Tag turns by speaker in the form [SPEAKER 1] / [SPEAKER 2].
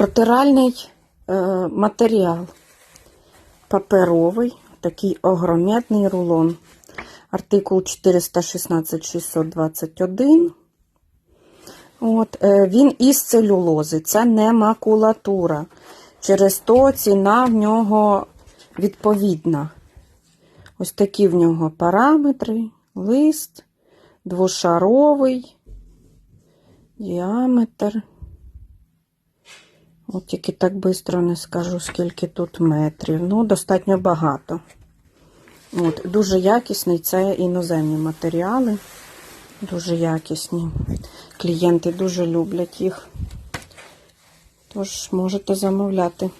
[SPEAKER 1] Протиральний е, матеріал паперовий, такий огрометний рулон. Артикул 416-621. От, е, він із целюлози, це не макулатура. Через то ціна в нього відповідна. Ось такі в нього параметри, лист, двошаровий, діаметр. От тільки так швидко не скажу, скільки тут метрів. Ну, достатньо багато. От, дуже якісний, це іноземні матеріали. Дуже якісні. Клієнти дуже люблять їх. Тож можете замовляти.